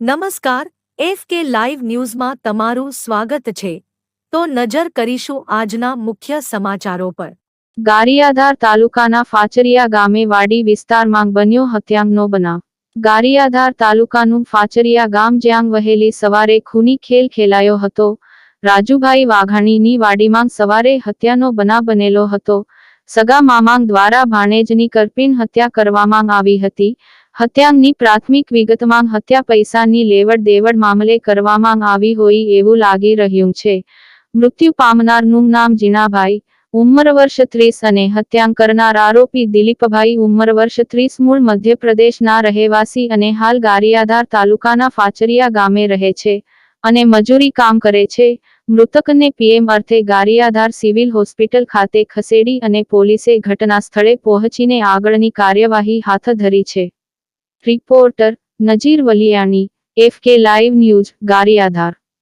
નમસ્કાર, F K live ન્યૂઝમાં તમારું સ્વાગત છે. તો નજર કરીશું આજના મુખ્ય સમાચારો પર. ગારિયાધાર તાલુકાના ફાચરિયા ગામે વાડી વિસ્તારમાં બન્યો હત્યાંગનો બનાવ. ગારિયાધાર તાલુકાનું ફાચરિયા ગામ જ્યાં વહેલી સવારે ખૂની ખેલ ખેલાયો હતો. રાજુભાઈ વાઘાણીની વાડીમાં સવારે હત્યાનો બનાવ બનેલો હતો. સગા મામાંગ દ્વારા ભાણેજની કરપીણ હત્યા કરવામાં આવી હતી. હત્યાંગની પ્રાથમિક વિગતમાં હત્યા પૈસાની લેવડ દેવડ મામલે કરવામાં આવી હોય એવું લાગી રહ્યું છે. મૃત્યુ પામનારનું નામ જીણાભાઈ ઉંમર વર્ષ ત્રીસ અને હત્યા કરનાર આરોપી દિલીપભાઈ ઉંમર વર્ષ ત્રીસ મૂળ મધ્યપ્રદેશના રહેવાસી અને હાલ ગારિયાધાર તાલુકાના ફાચરિયા ગામે રહે છે અને મજૂરી કામ કરે છે. મૃતકને પીએમ અર્થે ગારિયાધાર સિવિલ હોસ્પિટલ ખાતે ખસેડી અને પોલીસે ઘટના સ્થળે પહોંચીને આગળની કાર્યવાહી હાથ ધરી છે. Reporter Nazir Valiyani F K live news Gariadhar.